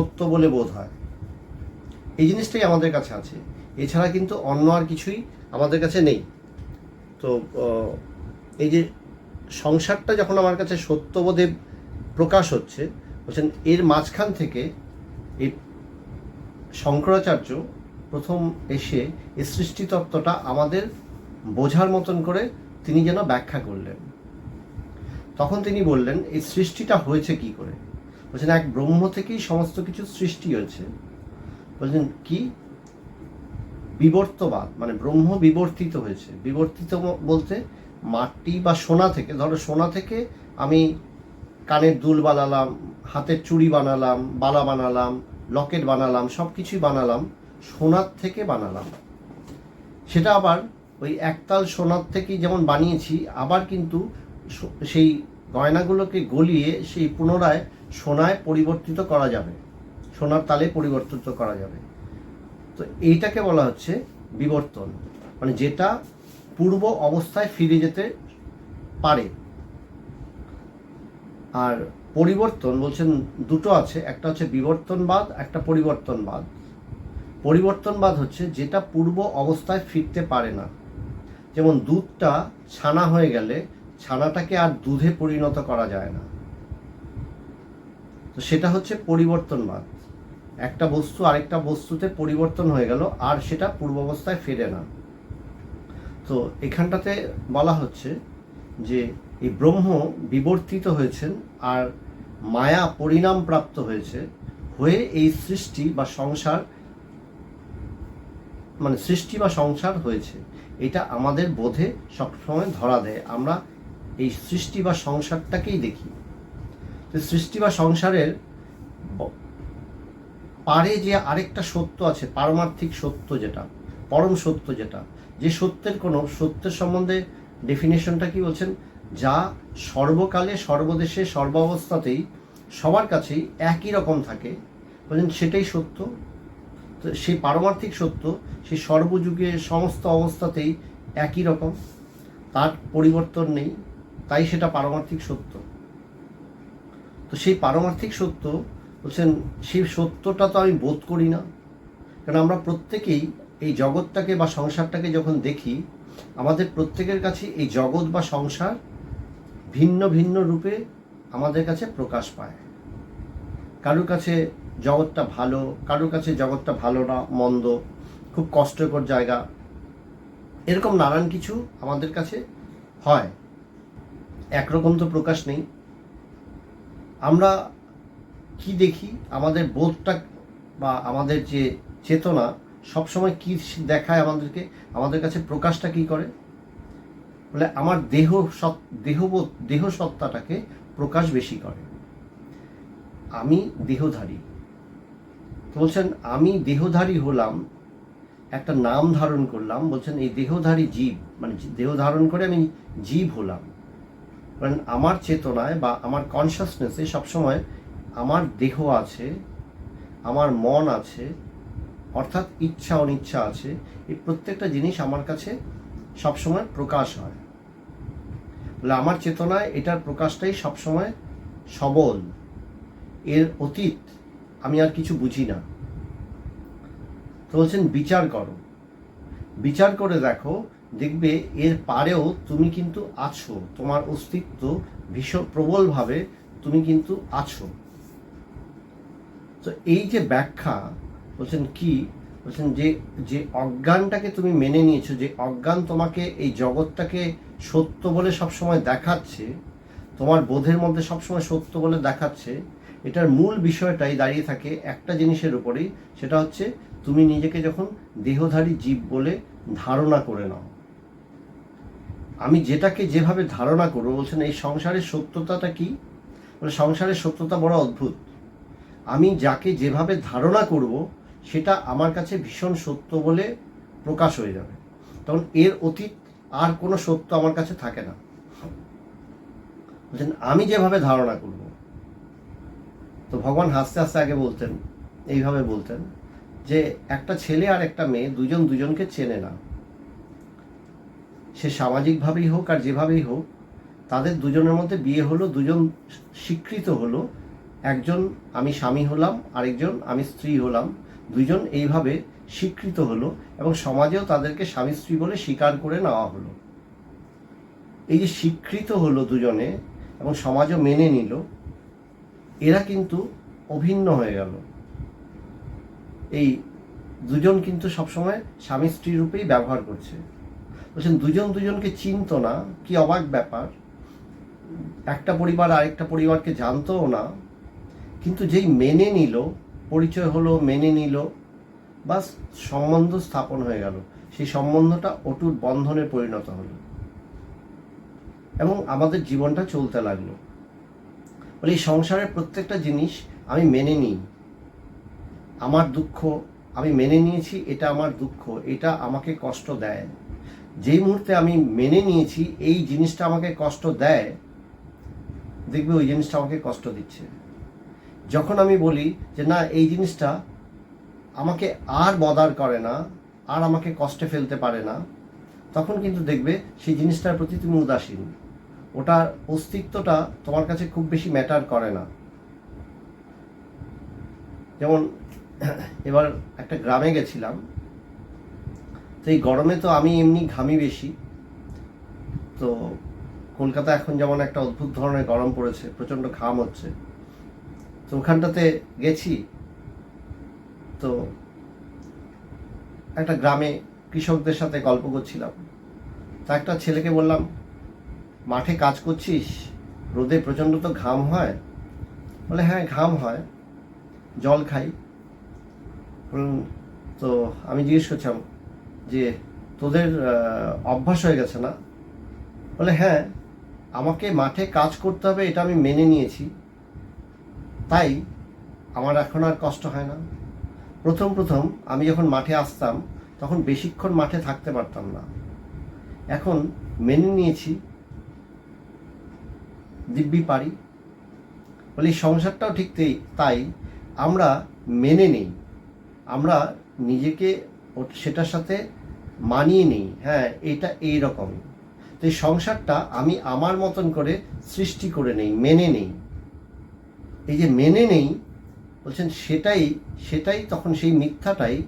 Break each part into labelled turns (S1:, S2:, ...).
S1: সত্য বলে বোধ হয়। এই জিনিসটাই আমাদের কাছে আছে। এছাড়া কিন্তু অন্য আর কিছুই আমাদের কাছে নেই। তো এই যে সংসারটা যখন আমার কাছে সত্যবোধে প্রকাশ হচ্ছে, বলছেন এর মাঝখান থেকে এই শঙ্করাচার্য প্রথম এসে এই সৃষ্টিতত্ত্বটা আমাদের বোঝার মতন করে তিনি যেন ব্যাখ্যা করলেন। তখন তিনি বললেন, এই সৃষ্টিটা হয়েছে কি করে? বলছেন, এক ব্রহ্ম থেকেই সমস্ত কিছু সৃষ্টি হয়েছে। বলছেন, কি? বিবর্তবাদ মানে ব্রহ্ম বিবর্তিত হয়েছে। বিবর্তিত বলতে মাটি বা সোনা থেকে, ধরো সোনা থেকে আমি কানের দুল বানালাম, হাতের চুড়ি বানালাম, বালা বানালাম, লকেট বানালাম সব কিছুই বানালাম, সোনার থেকে বানালাম। সেটা আবার ওই একতাল সোনার থেকেই যেমন বানিয়েছি, আবার কিন্তু সেই গয়নাগুলোকে গলিয়ে সেই পুনরায় সোনায় পরিবর্তিত করা যাবে। সোনার তালে পরিবর্তিত করা যাবে। তো এইটাকে বলা হচ্ছে বিবর্তন। মানে যেটা পূর্ব অবস্থায় ফিরে যেতে পারে। আর পরিবর্তন বলছেন দুটো আছে। একটা হচ্ছে বিবর্তনবাদ, একটা পরিবর্তনবাদ। পরিবর্তনবাদ হচ্ছে যেটা পূর্ব অবস্থায় ফিরতে পারে না। যেমন দুধটা ছানা হয়ে গেলে ছানাটাকে আর দুধে পরিণত করা যায় না। তো সেটা হচ্ছে পরিবর্তনবাদ। একটা বস্তু আরেকটা বস্তুতে পরিবর্তন হয়ে গেল আর সেটা পূর্বাবস্থায় ফেরে না। তো এখানটাতে বলা হচ্ছে যে এই ব্রহ্ম বিবর্তিত হয়েছেন আর মায়া পরিণাম প্রাপ্ত হয়েছে হয়ে এই সৃষ্টি বা সংসার মানে সৃষ্টি বা সংসার হয়েছে। এটা আমাদের বোধে সবসময় ধরা দেয়। আমরা এই সৃষ্টি বা সংসারটাকেই দেখি। সৃষ্টি বা সংসারের পারে যে আরেকটা সত্য আছে, পারমার্থিক সত্য যেটা, পরম সত্য যেটা, যে সত্যের কোনো, সত্যের সম্বন্ধে ডেফিনেশনটা কি বলছেন? যা সর্বকালে, সর্বদেশে, সর্বাবস্থাতেই সবার কাছেই একই রকম থাকে। বলছেন, সেটাই সত্য। তো সেই পারমার্থিক সত্য, সেই সর্বযুগে সমস্ত অবস্থাতেই একই রকম, তার পরিবর্তন নেই, তাই সেটা পারমার্থিক সত্য। তো সেই পারমার্থিক সত্য বলছেন, সেই সত্যটা তো আমি বোধ করি না। কারণ আমরা প্রত্যেকেই এই জগৎটাকে বা সংসারটাকে যখন দেখি, আমাদের প্রত্যেকের কাছে এই জগৎ বা সংসার ভিন্ন ভিন্ন রূপে আমাদের কাছে প্রকাশ পায়। কারোর কাছে জগৎটা ভালো, কারোর কাছে জগৎটা ভালো না, মন্দ, খুব কষ্টকর জায়গা, এরকম নানান কিছু আমাদের কাছে হয়। একরকম তো প্রকাশ নেই। আমরা কি দেখি? আমাদের বোধটা বা আমাদের যে চেতনা সবসময় কি দেখায় আমাদেরকে? আমাদের কাছে প্রকাশটা কি করে? বলে আমার দেহ দেহবোধ দেহ সত্তাটাকে প্রকাশ বেশি করে। আমি দেহধারী। বলছেন, আমি দেহধারী হলাম, একটা নাম ধারণ করলাম, বলছেন, এই দেহধারী জীব মানে দেহ ধারণ করে আমি জীব হলাম। কারণ আমার চেতনায় বা আমার কনসাসনেসে সবসময় আমার দেহ আছে, আমার মন আছে, অর্থাৎ ইচ্ছা, অনিচ্ছা আছে, এই প্রত্যেকটা জিনিস আমার কাছে সবসময় প্রকাশ হয়। বলে আমার চেতনায় এটার প্রকাশটাই সবসময় সবল। এর অতীত আমি আর কিছু বুঝি না। তো বলছেন, বিচার করো। বিচার করে দেখো দেখবে এর পারেও তুমি কিন্তু আছো, তোমার অস্তিত্ব ভীষণ প্রবলভাবে তুমি কিন্তু আছো। তো এই যে ব্যাখ্যা বলছেন কি? বলছেন যে যে অজ্ঞানটাকে তুমি মেনে নিয়েছো, যে অজ্ঞান তোমাকে এই জগৎটাকে সত্য বলে সবসময় দেখাচ্ছে, তোমার বোধের মধ্যে সবসময় সত্য বলে দেখাচ্ছে, এটার মূল বিষয়টাই দাঁড়িয়ে থাকে একটা জিনিসের উপরেই, সেটা হচ্ছে তুমি নিজেকে যখন দেহধারী জীব বলে ধারণা করে নাও। আমি যেটাকে যেভাবে ধারণা করব, বলছেন এই সংসারের সত্যতাটা কি? বলে সংসারের সত্যতা বড় অদ্ভুত। আমি যাকে যেভাবে ধারণা করব, সেটা আমার কাছে ভীষণ সত্য বলে প্রকাশ হয়ে যাবে। তখন এর অতীত আর কোনো সত্য আমার কাছে থাকে না। বলছেন, আমি যেভাবে ধারণা করব, তো ভগবান হাসতে হাসতে আগে বলতেন, এইভাবে বলতেন যে একটা ছেলে আর একটা মেয়ে দুজন দুজনকে চেনে না। সে সামাজিকভাবেই হোক আর যেভাবেই হোক, তাদের দুজনের মধ্যে বিয়ে হলো, দুজন স্বীকৃত হলো। একজন আমি স্বামী হলাম, আরেকজন আমি স্ত্রী হলাম। দুইজন এইভাবে স্বীকৃত হলো এবং সমাজেও তাদেরকে স্বামী স্ত্রী বলে স্বীকার করে নেওয়া হলো। এই যে স্বীকৃত হলো দুজনে এবং সমাজও মেনে নিল, এরা কিন্তু অভিন্ন হয়ে গেল। এই দুজন কিন্তু সবসময় স্বামী স্ত্রী রূপেই ব্যবহার করছে। বলছেন, দুজন দুজনকে চিনতো না, কি অবাক ব্যাপার। একটা পরিবার আরেকটা পরিবারকে জানতোও না, কিন্তু যেই মেনে নিল, পরিচয় হলো, মেনে নিল, বাস সম্বন্ধ স্থাপন হয়ে গেল। সেই সম্বন্ধটা অটুট বন্ধনে পরিণত হলো। এবং আমাদের জীবনটা চলতে লাগল। বলে, এই সংসারের প্রত্যেকটা জিনিস আমি মেনে নিই। আমার দুঃখ আমি মেনে নিয়েছি, এটা আমার দুঃখ, এটা আমাকে কষ্ট দেয়। যেই মুহূর্তে আমি মেনে নিয়েছি, এই জিনিসটা আমাকে কষ্ট দেয়, দেখবে ওই জিনিসটা আমাকে কষ্ট দিচ্ছে। যখন আমি বলি যে, না, এই জিনিসটা আমাকে আর বদার করে না, আর আমাকে কষ্টে ফেলতে পারে না, তখন কিন্তু দেখবে সেই জিনিসটার প্রতি তুমি উদাসীন। ওটার অস্তিত্বটা তোমার কাছে খুব বেশি ম্যাটার করে না। যেমন, এবার একটা গ্রামে গেছিলাম। তো এই গরমে তো আমি এমনি ঘামি বেশি। তো কলকাতা এখন যেমন একটা অদ্ভুত ধরনের গরম পড়েছে, প্রচণ্ড ঘাম হচ্ছে। তো ওখানটাতে গেছি। তো একটা গ্রামে কৃষকদের সাথে গল্প করছিলাম। তা একটা ছেলেকে বললাম, মাঠে কাজ করছিস? রোদে প্রচণ্ড তো ঘাম হয়? বলে হ্যাঁ ঘাম হয়। জল খাই। তো আমি জিজ্ঞেস করছিলাম যে তোদের অভ্যাস হয়ে গেছে না? বলে হ্যাঁ আমাকে মাঠে কাজ করতে হবে, এটা আমি মেনে নিয়েছি। তাই আমার এখন আর কষ্ট হয় না। প্রথম প্রথম আমি যখন মাঠে আসতাম, তখন বেশিক্ষণ মাঠে থাকতে পারতাম না। এখন মেনে নিয়েছি। দিব্যি পারি। বলে সংসারটাও ঠিক তেই- আমরা মেনে নেই। আমরা নিজেকে সেটার সাথে মানিয়ে নেই। হ্যাঁ এটা এই রকম তো এই সংসারটা আমি আমার মতন করে সৃষ্টি করে নেই, মেনে নেই। এই যে মেনে নেই, বলছেন সেটাই সেটাই তখন সেই মিথ্যাটাই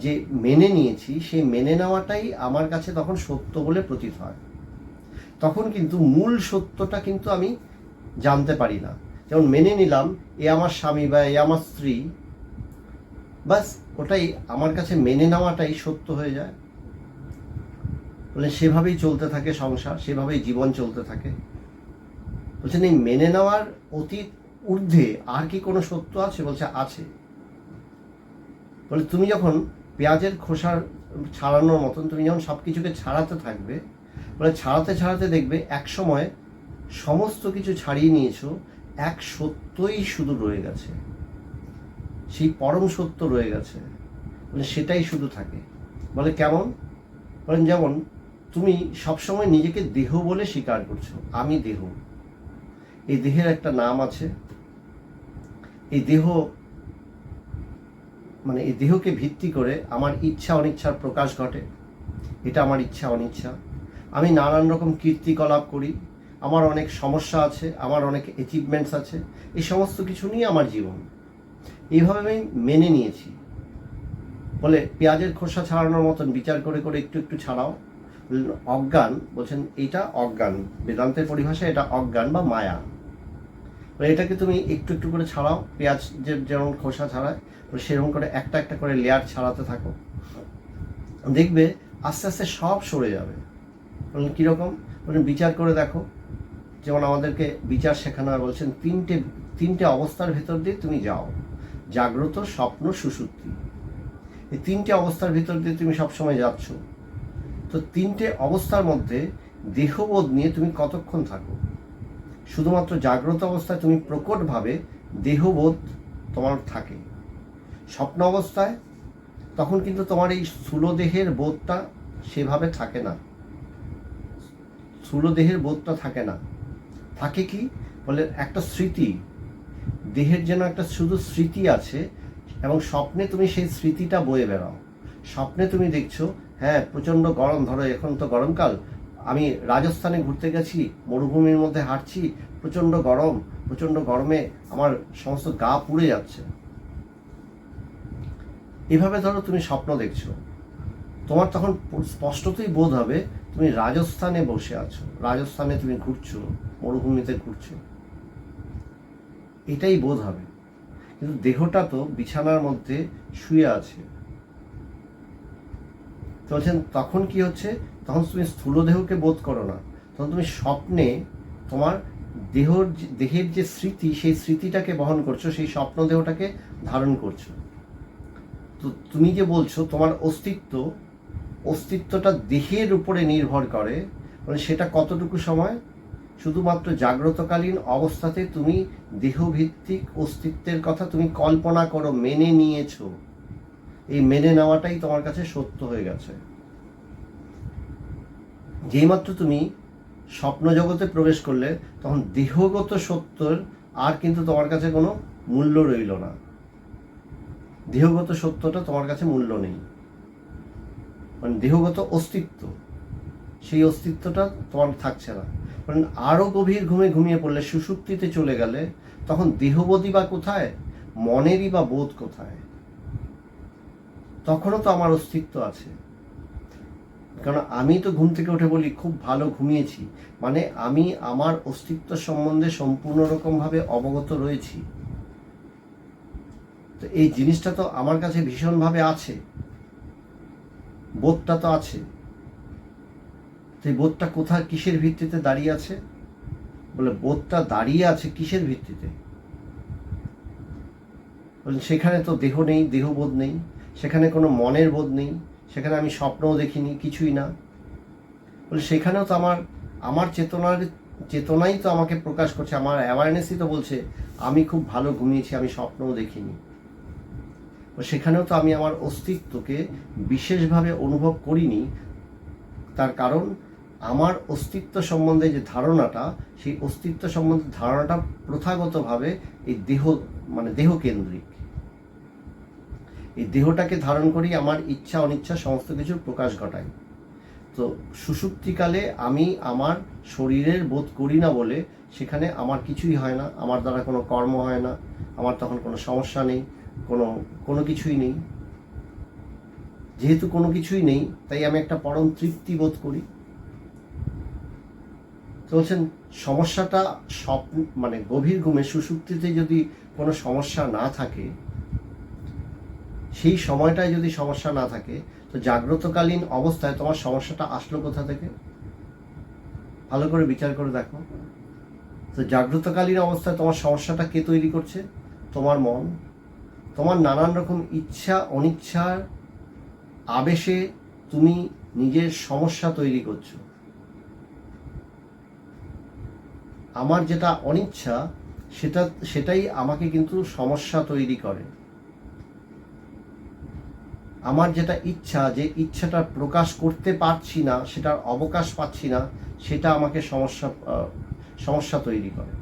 S1: যে মেনে নিয়েছি, সেই মেনে নেওয়াটাই আমার কাছে তখন সত্য বলে প্রতীত হয়। তখন কিন্তু মূল সত্যটা কিন্তু আমি জানতে পারি না। যেমন মেনে নিলাম, এ আমার স্বামী বা এ আমার স্ত্রী বাস ওটাই আমার কাছে মেনে নেওয়াটাই সত্য হয়ে যায়। বলে সেভাবেই চলতে থাকে সংসার, সেভাবেই জীবন চলতে থাকে। বলছেন, এই মেনে নেওয়ার অতীত ঊর্ধ্বে আর কি কোনো সত্য আছে? বলছে, আছে। বলে, তুমি যখন পেঁয়াজের খোসার ছাড়ানোর মতন, তুমি যখন সব কিছুকে ছাড়াতে থাকবে, বলে ছাড়াতে ছাড়াতে দেখবে এক সময় সমস্ত কিছু ছাড়িয়ে নিয়েছো, এক সত্যই শুধু রয়ে গেছে। সেই পরম সত্য রয়ে গেছে। মানে সেটাই শুধু থাকে। বলে, কেমন? বলেন, যেমন তুমি সবসময় নিজেকে দেহ বলে স্বীকার করছ। আমি দেহ। এই দেহের একটা নাম আছে। এই দেহ মানে এই দেহকে ভিত্তি করে আমার ইচ্ছা অনিচ্ছার প্রকাশ ঘটে। এটা আমার ইচ্ছা অনিচ্ছা। আমি নানান রকম কীর্তিকলাপ করি। আমার অনেক সমস্যা আছে, আমার অনেক অ্যাচিভমেন্টস আছে। এই সমস্ত কিছু নিয়ে আমার জীবন। এইভাবে আমি মেনে নিয়েছি। বলে পেঁয়াজের খোসা ছাড়ানোর মতন বিচার করে করে একটু একটু ছাড়াও। অজ্ঞান বলছেন এটা অজ্ঞান। বেদান্তের পরিভাষায় এটা অজ্ঞান বা মায়া। এটাকে তুমি একটু একটু করে ছাড়াও, পেঁয়াজ যে যেমন খোসা ছাড়ায় সেরকম করে একটা একটা করে লেয়ার ছাড়াতে থাকো। দেখবে আস্তে আস্তে সব সরে যাবে। বললেন কীরকম? বললেন বিচার করে দেখো। যেমন আমাদেরকে বিচার শেখানো হয় বলছেন, তিনটে তিনটে অবস্থার ভেতর দিয়ে তুমি যাও। জাগ্রত স্বপ্ন সুষুপ্তি এই তিনটে অবস্থার ভিতর দিয়ে তুমি সবসময় যাচ্ছ। তো তিনটে অবস্থার মধ্যে দেহবোধ নিয়ে তুমি কতক্ষণ থাকো? শুধুমাত্র জাগ্রত অবস্থায় তুমি প্রকটভাবে দেহবোধ তোমার থাকে। স্বপ্ন অবস্থায় তখন কিন্তু তোমার এই স্থূল দেহের বোধটা সেভাবে থাকে না। স্থূল দেহের বোধটা থাকে না। থাকে কি? বলে একটা স্মৃতি। দেহের যেন একটা শুধু স্মৃতি আছে এবং স্বপ্নে তুমি সেই স্মৃতিটা বয়ে বেড়াও। স্বপ্নে তুমি দেখছ হ্যাঁ প্রচণ্ড গরম। ধরো, এখন তো গরমকাল। আমি রাজস্থানে ঘুরতে গেছি, মরুভূমির মধ্যে হাঁটছি, প্রচণ্ড গরম, প্রচণ্ড গরমে আমার সমস্ত গা পুড়ে যাচ্ছে। এভাবে ধরো, তুমি স্বপ্ন দেখছ। তোমার তখন স্পষ্টতই বোধ হবে, তুমি রাজস্থানে বসে আছো। রাজস্থানে তুমি ঘুরছো, মরুভূমিতে ঘুরছো। এটাই বোধ হবে। কিন্তু দেহটা তো বিছানার মধ্যে শুয়ে আছে। বলছেন, তখন কি হচ্ছে? তখন তুমি স্থূল দেহকে বোধ করো না। তখন তুমি স্বপ্নে তোমার দেহর দেহের যে স্মৃতি, সেই স্মৃতিটাকে বহন করছ, সেই স্বপ্ন দেহটাকে ধারণ করছ। তো তুমি যে বলছো, তোমার অস্তিত্ব, অস্তিত্বটা দেহের উপরে নির্ভর করে। মানে সেটা কতটুকু সময়? শুধুমাত্র জাগ্রতকালীন অবস্থাতে তুমি দেহভিত্তিক অস্তিত্বের কথা তুমি কল্পনা করো, মেনে নিয়েছো। এই মেনে নেওয়াটাই তোমার কাছে সত্য হয়ে গেছে। যেইমাত্র তুমি স্বপ্ন জগতে প্রবেশ করলে, তখন দেহগত সত্যর আর কিন্তু তোমার কাছে কোনো মূল্য রইল না। দেহগত সত্যটা তোমার কাছে মূল্য নেই। মানে দেহগত অস্তিত্ব, সেই অস্তিত্বটা তোমার থাকছে না। কারণ আরও গভীর ঘুমে ঘুমিয়ে পড়লে, সুষুপ্তিতে চলে গেলে, তখন দেহবোধই বা কোথায়? মনেরই বা বোধ কোথায়? তখনও তো আমার অস্তিত্ব আছে। কারণ আমি তো ঘুম থেকে উঠে বলি, খুব ভালো ঘুমিয়েছি। মানে আমি আমার অস্তিত্ব সম্বন্ধে সম্পূর্ণ রকমভাবে অবগত রয়েছি। তো এই জিনিসটা তো আমার কাছে ভীষণভাবে আছে। বোধটা তো আছে। তো এই বোধটা কোথায়, কিসের ভিত্তিতে দাঁড়িয়ে আছে? বলে, বোধটা দাঁড়িয়ে আছে কিসের ভিত্তিতে? সেখানে তো দেহ নেই, দেহবোধ নেই। সেখানে কোনো মনের বোধ নেই, সেখানে আমি স্বপ্নও দেখিনি, কিছুই না। বলে সেখানেও তো আমার আমার চেতনার, চেতনাই তো আমাকে প্রকাশ করছে, আমার অ্যাওয়ারনেসই তো বলছে, আমি খুব ভালো ঘুমিয়েছি, আমি স্বপ্নও দেখিনি। সেখানেও তো আমি আমার অস্তিত্বকে বিশেষভাবে অনুভব করিনি, তার কারণ আমার অস্তিত্ব সম্বন্ধে যে ধারণাটা, সেই অস্তিত্ব সম্বন্ধে ধারণাটা প্রথাগতভাবে এই দেহ মানে দেহকেন্দ্রিক এই দেহটাকে ধারণ করেই আমার ইচ্ছা, অনিচ্ছা সমস্ত কিছুর প্রকাশ ঘটায় তো সুষুপ্তিকালে আমি আমার শরীরের বোধ করি না বলে সেখানে আমার কিছুই হয় না। আমার দ্বারা কোনো কর্ম হয় না। আমার তখন কোনো সমস্যা নেই। কোনো কোনো কিছুই নেই। যেহেতু কোনো কিছুই নেই, তাই আমি একটা পরম তৃপ্তি বোধ করি। তো বলছেন, সমস্যাটা স্বপ্ন মানে গভীর ঘুমে, সুষুপ্তিতে যদি কোনো সমস্যা না থাকে সেই সময়টায় যদি সমস্যা না থাকে, তো জাগ্রতকালীন অবস্থায় তোমার সমস্যাটা আসলো কোথা থেকে? ভালো করে বিচার করে দেখো। তো জাগ্রতকালীন অবস্থায় তোমার সমস্যাটা কে তৈরি করছে? তোমার মন। তোমার নানান রকম ইচ্ছা, অনিচ্ছার আবেশে তুমি নিজের সমস্যা তৈরি করছ। আমার যেটা অনিচ্ছা, সেটা, সেটাই আমাকে কিন্তু সমস্যা তৈরি করে। আমার যেটা ইচ্ছা, যে ইচ্ছাটা প্রকাশ করতে পারছি না, সেটার অবকাশ পাচ্ছি না, সেটা আমাকে সমস্যা সমস্যা তৈরি করে।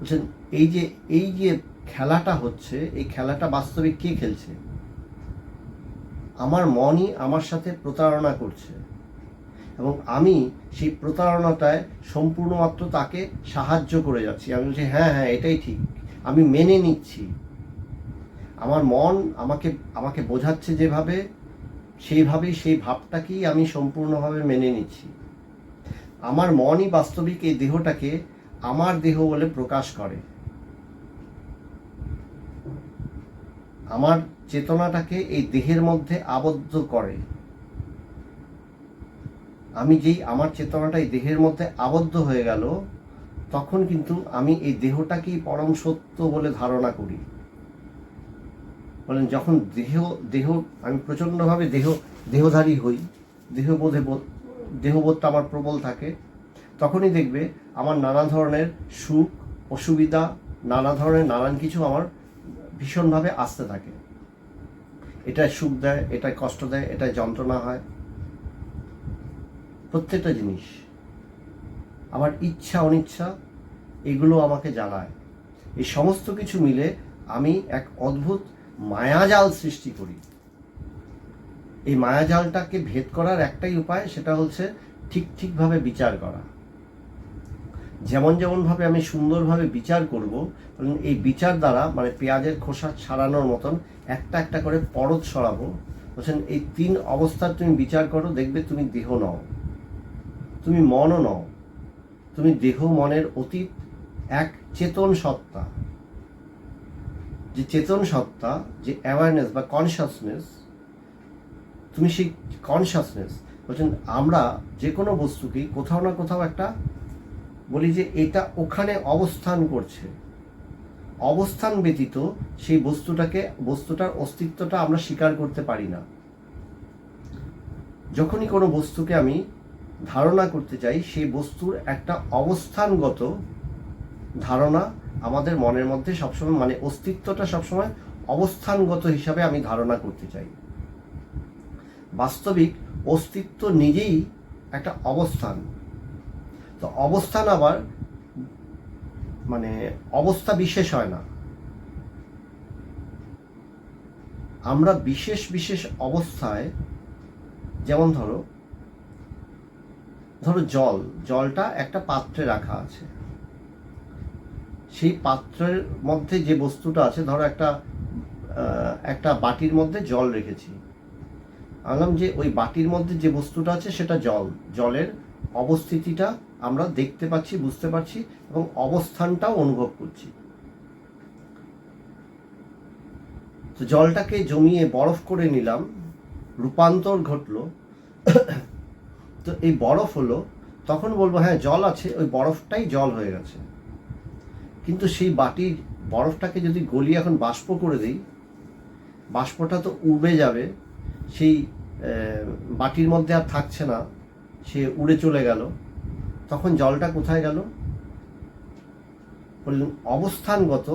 S1: বলছেন, এই যে এই যে খেলাটা হচ্ছে, এই খেলাটা বাস্তবে কে খেলছে? আমার মনই আমার সাথে প্রতারণা করছে। এবং আমি সেই প্রতারণাটায় সম্পূর্ণমাত্র তাকে সাহায্য করে যাচ্ছি। আমি বলছি হ্যাঁ হ্যাঁ এটাই ঠিক। আমি মেনে নিচ্ছি। আমার মন আমাকে আমাকে বোঝাচ্ছে যেভাবে, সেইভাবেই সেই ভাবটাকেই আমি সম্পূর্ণভাবে মেনে নিচ্ছি। আমার মনই বাস্তবিক এই দেহটাকে আমার দেহ বলে প্রকাশ করে। আমার চেতনাটাকে এই দেহের মধ্যে আবদ্ধ করে। আমি যেই, আমার চেতনাটা এই দেহের মধ্যে আবদ্ধ হয়ে গেল, তখন কিন্তু আমি এই দেহটাকেই পরম সত্য বলে ধারণা করি। বলেন, যখন দেহ দেহ, আমি প্রচণ্ডভাবে দেহ, দেহধারী হই, দেহবোধে বোধ- দেহবোধটা আমার প্রবল থাকে, তখনই দেখবে আমার নানা ধরনের সুখ, অসুবিধা, নানা ধরনের নানান কিছু আমার ভীষণভাবে আসতে থাকে। এটায় সুখ দেয় এটায় কষ্ট দেয় এটায় যন্ত্রণা হয়। প্রত্যেকটা জিনিস, আমার ইচ্ছা, অনিচ্ছা, এগুলো আমাকে জ্বালায়। এই সমস্ত কিছু মিলে আমি এক অদ্ভুত মায়াজাল সৃষ্টি করি। এই মায়াজালটাকে ভেদ করার একটাই উপায় সেটা হচ্ছে ঠিক ঠিকভাবে বিচার করা। যেমন যেমনভাবে আমি সুন্দরভাবে বিচার করব এই বিচার দ্বারা মানে পেঁয়াজের খোসা ছাড়ানোর মতন একটা একটা করে পরত সরাবো। বলছেন, এই তিন অবস্থার তুমি বিচার করো, দেখবে তুমি দেহ নও, তুমি মনও নও, তুমি দেহ মনের অতীত, এক চেতন সত্তা যে চেতন সত্তা, যে অ্যাওয়ারনেস বা কনসাসনেস তুমি সেই কনসাসনেস বলছেন আমরা যে কোনো বস্তুকেই কোথাও না কোথাও একটা বলি যে এটা ওখানে অবস্থান করছে। অবস্থান ব্যতীত সেই বস্তুটাকে, বস্তুটার অস্তিত্বটা আমরা স্বীকার করতে পারি না। যখনই কোনো বস্তুকে আমি ধারণা করতে চাই, সেই বস্তুর একটা অবস্থানগত ধারণা আমাদের মনের মধ্যে সবসময় মানে অস্তিত্বটা সবসময় অবস্থানগত হিসাবে আমি ধারণা করতে চাই। বাস্তবিক অস্তিত্ব নিজেই একটা অবস্থান। তো অবস্থান আবার মানে অবস্থা বিশেষ হয় না। আমরা বিশেষ বিশেষ অবস্থায়, যেমন ধরো ধরো জল, জলটা একটা পাত্রে রাখা আছে। সেই পাত্রের মধ্যে যে বস্তুটা আছে, ধরো একটা একটা বাটির মধ্যে জল রেখেছি। আনলাম যে ওই বাটির মধ্যে যে বস্তুটা আছে, সেটা জল। জলের অবস্থিতিটা আমরা দেখতে পাচ্ছি, বুঝতে পারছি এবং অবস্থানটাও অনুভব করছি। তো জলটাকে জমিয়ে বরফ করে নিলাম, রূপান্তর ঘটলো। তো এই বরফ হলো, তখন বলব হ্যাঁ জল আছে, ওই বরফটাই জল হয়ে গেছে। কিন্তু সেই বাটির বরফটাকে যদি গলিয়ে এখন বাষ্প করে দিই, বাষ্পটা তো উড়ে যাবে, সেই বাটির মধ্যে আর থাকছে না, সে উড়ে চলে গেল। তখন জলটা কোথায় গেল? বললেন, অবস্থানগত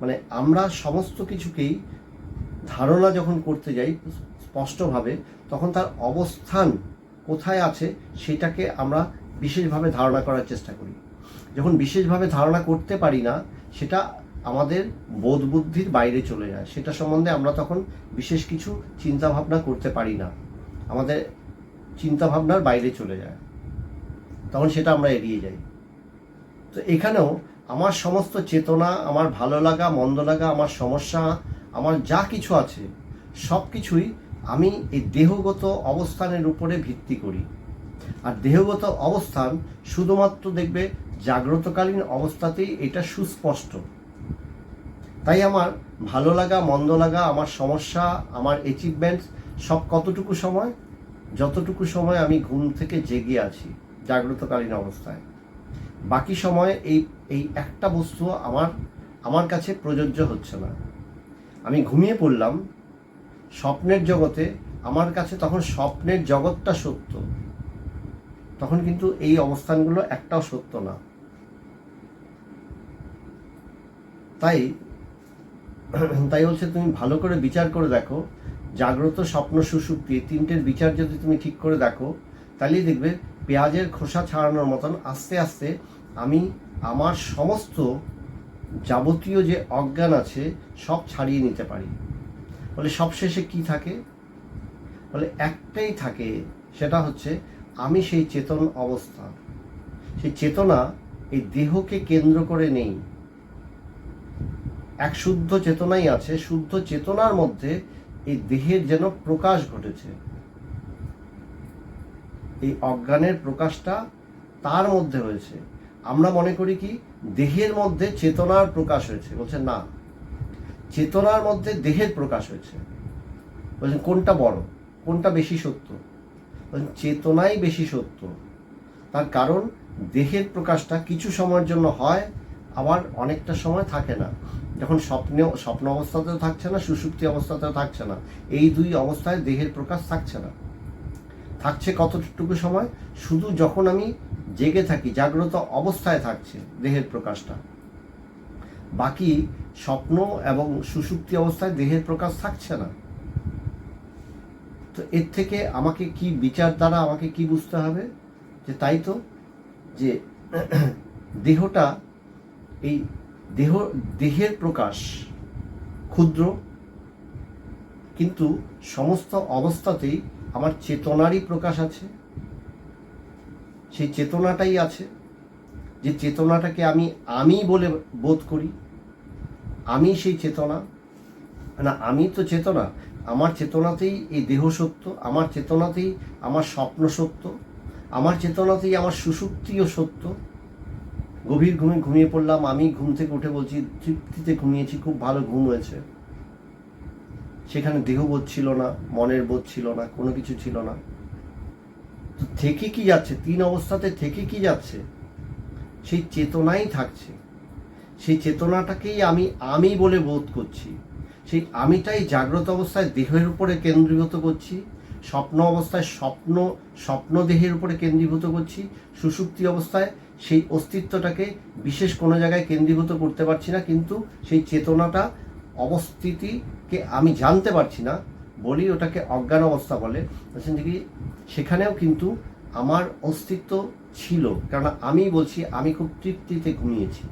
S1: মানে আমরা সমস্ত কিছুকেই ধারণা যখন করতে যাই স্পষ্টভাবে, তখন তার অবস্থান কোথায় আছে সেটাকে আমরা বিশেষভাবে ধারণা করার চেষ্টা করি। যখন বিশেষভাবে ধারণা করতে পারি না, সেটা আমাদের বোধ বুদ্ধির বাইরে চলে যায়। সেটা সম্বন্ধে আমরা তখন বিশেষ কিছু চিন্তা ভাবনা করতে পারি না। আমাদের চিন্তা ভাবনার বাইরে চলে যায়। তখন সেটা আমরা এড়িয়ে যাই। তো এখানেও আমার সমস্ত চেতনা, আমার ভালো লাগা, মন্দ লাগা, আমার সমস্যা, আমার যা কিছু আছে, সব কিছুই আমি এই দেহগত অবস্থানের উপরে ভিত্তি করি। আর দেহগত অবস্থান শুধুমাত্র দেখবে জাগ্রতকালীন অবস্থাতেই এটা সুস্পষ্ট। তাই আমার ভালো লাগা, মন্দ লাগা, আমার সমস্যা, আমার অ্যাচিভমেন্ট সব কতটুকু সময়? যতটুকু সময় আমি ঘুম থেকে জেগে আছি জাগ্রতকালীন অবস্থায়। বাকি সময় এই এই একটা বস্তু আমার আমার কাছে প্রযোজ্য হচ্ছে না। আমি ঘুমিয়ে পড়লাম, স্বপ্নের জগতে, আমার কাছে তখন স্বপ্নের জগৎটা সত্য। তখন কিন্তু এই অবস্থানগুলো একটাও সত্য না। তাই তাই বলছে তুমি ভালো করে বিচার করে দেখো, জাগ্রত স্বপ্ন সুষুপ্তি এই তিনটের বিচার যদি তুমি ঠিক করে দেখো, তাহলেই দেখবে পেঁয়াজের খোসা ছাড়ানোর মতন আস্তে আস্তে আমি আমার সমস্ত যাবতীয় যে অজ্ঞান আছে সব ছাড়িয়ে নিতে পারি। বলে সবশেষে কি থাকে? বলে একটাই থাকে, সেটা হচ্ছে আমি সেই চেতন অবস্থা। সেই চেতনা এই দেহকে কেন্দ্র করে নেই। এক শুদ্ধ চেতনাই আছে। শুদ্ধ চেতনার মধ্যে এই দেহের যেন প্রকাশ ঘটেছে। এই অজ্ঞানের প্রকাশটা তার মধ্যে হয়েছে আমরা মনে করি কি? দেহের মধ্যে চেতনার প্রকাশ হয়েছে। বলছেন না, চেতনার মধ্যে দেহের প্রকাশ হয়েছে। বলছেন, কোনটা বড়? কোনটা বেশি সত্য? চেতনাই বেশি সত্য। তার কারণ দেহের প্রকাশটা কিছু সময়ের জন্য হয়, আবার অনেকটা সময় থাকে না। যখন স্বপ্নে, স্বপ্ন অবস্থাতেও থাকছে না সুষুপ্তি অবস্থাতেও থাকছে না। এই দুই অবস্থায় দেহের প্রকাশ থাকছে না। থাকছে কতটুকু সময়? শুধু যখন আমি জেগে থাকি, জাগ্রত অবস্থায় থাকছে দেহের প্রকাশটা। বাকি স্বপ্ন এবং সুষুপ্তি অবস্থায় দেহের প্রকাশ থাকছে না। তো এর থেকে আমাকে কি বিচার দ্বারা আমাকে কি বুঝতে হবে? যে তাই তো? যে দেহটা এই দেহ, দেহের প্রকাশ ক্ষুদ্র, কিন্তু সমস্ত অবস্থাতেই আমার চেতনারই প্রকাশ আছে। সেই চেতনাটাই আছে। যে চেতনাটাকে আমি আমি বলে বোধ করি। আমি সেই চেতনা। না, আমি তো চেতনা। আমার চেতনাতেই এই দেহ সত্য, আমার চেতনাতেই আমার স্বপ্ন সত্য, আমার চেতনাতেই আমার সুষুপ্তিও সত্য। গভীর ঘুমে ঘুমিয়ে পড়লাম, আমি ঘুম থেকে উঠে বলছি, তৃপ্তিতে ঘুমিয়েছি, খুব ভালো ঘুম হয়েছে। সেখানে দেহবোধ ছিল না, মনের বোধ ছিল না, কোনো কিছু ছিল না। তো থেকে কি যাচ্ছে? তিন অবস্থাতে থেকে কি যাচ্ছে? সেই চেতনাই থাকছে। সেই চেতনাটাকেই আমি আমি বলে বোধ করছি। সেই আমিটাই জাগ্রত অবস্থায় দেহের উপরে কেন্দ্রীভূত করছি, স্বপ্ন অবস্থায় স্বপ্ন স্বপ্ন দেহের উপরে কেন্দ্রীভূত করছি সুষুপ্তি অবস্থায় সেই অস্তিত্বটাকে বিশেষ কোনো জায়গায় কেন্দ্রীভূত করতে পারছি না, কিন্তু সেই চেতনাটা, অবস্থিতিকে আমি জানতে পারছি না বলি ওটাকে অজ্ঞান অবস্থা বলে। বলছেন কি, সেখানেও কিন্তু আমার অস্তিত্ব ছিল কারণ আমি বলছি, আমি খুব তৃপ্তিতে ঘুমিয়েছি।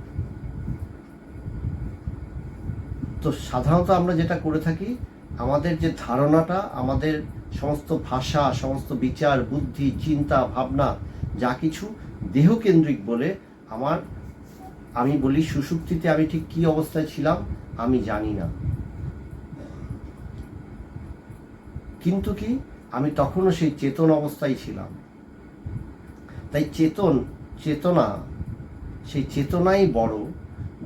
S1: তো সাধারণত আমরা যেটা করে থাকি, আমাদের যে ধারণাটা, আমাদের সমস্ত ভাষা, সমস্ত বিচার, বুদ্ধি, চিন্তা, ভাবনা, যা কিছু দেহকেন্দ্রিক বলে আমার, আমি বলি সুষুপ্তিতে আমি ঠিক কি অবস্থায় ছিলাম, আমি জানি না। কিন্তু কি, আমি তখনও সেই চেতন অবস্থায় ছিলাম। তাই চেতন, চেতনা, সেই চেতনাই বড়,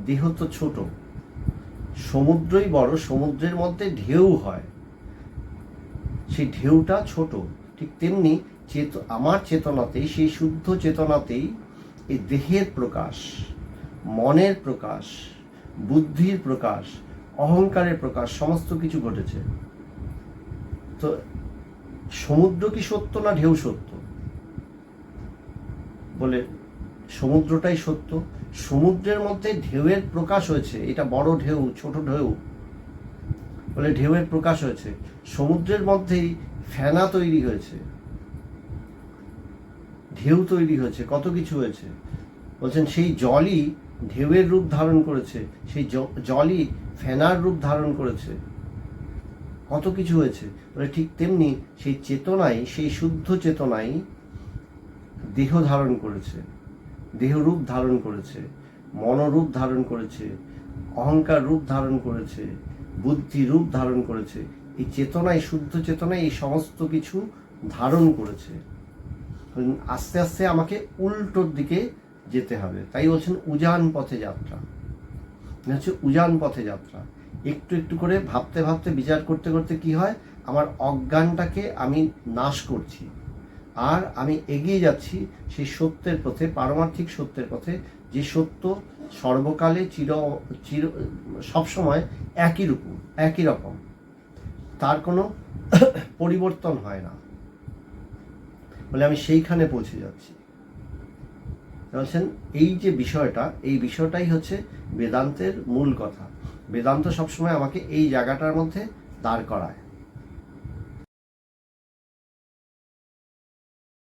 S1: দেহ তো ছোট। সমুদ্রই বড়, সমুদ্রের মধ্যে ঢেউ হয়। সেই ঢেউটা ছোট। ঠিক তেমনি চেত, আমার চেতনাতেই, সেই শুদ্ধ চেতনাতেই এই দেহের প্রকাশ, মনের প্রকাশ, বুদ্ধির প্রকাশ, অহংকারের প্রকাশ, সমস্ত কিছু ঘটেছে। তো সমুদ্র কি সত্য না ঢেউ সত্য? বলে সমুদ্রটাই সত্য। সমুদ্রের মধ্যে ঢেউয়ের প্রকাশ হয়েছে। এটা বড় ঢেউ, ছোট ঢেউ বলে ঢেউয়ের প্রকাশ হয়েছে। সমুদ্রের মধ্যেই ফেনা তৈরি হয়েছে। ঢেউ তৈরি হয়েছে, কত কিছু হয়েছে। বলছেন, সেই জলই ঢেউয়ের রূপ ধারণ করেছে। সেই জলই ফেনার রূপ ধারণ করেছে। কত কিছু হয়েছে। বলে ঠিক তেমনি সেই চেতনাই, সেই শুদ্ধ চেতনাই দেহ ধারণ করেছে। দেহ রূপ ধারণ করেছে, মনোরূপ ধারণ করেছে, অহংকার রূপ ধারণ করেছে, বুদ্ধি রূপ ধারণ করেছে, এই চেতনায়, শুদ্ধ চেতনায় এই সমস্ত কিছু ধারণ করেছে। আস্তে আস্তে আমাকে উল্টোর দিকে যেতে হবে। তাই বলছেন উজান পথে যাত্রা। হচ্ছে উজান পথে যাত্রা। একটু একটু করে ভাবতে ভাবতে, বিচার করতে করতে কি হয়? আমার অজ্ঞানটাকে আমি নাশ করছি। আর আমি এগিয়ে যাচ্ছি সেই সত্যের পথে, পারমার্থিক সত্যের পথে, যে সত্য সর্বকালে চির চির সবসময় একই রূপ একই রকম। তার কোনো পরিবর্তন হয় না। বলে আমি সেইখানে পৌঁছে যাচ্ছি। বলছেন, এই যে বিষয়টা, এই বিষয়টাই হচ্ছে বেদান্তের মূল কথা। বেদান্ত সবসময় আমাকে এই জায়গাটার মধ্যে দাঁড় করায়।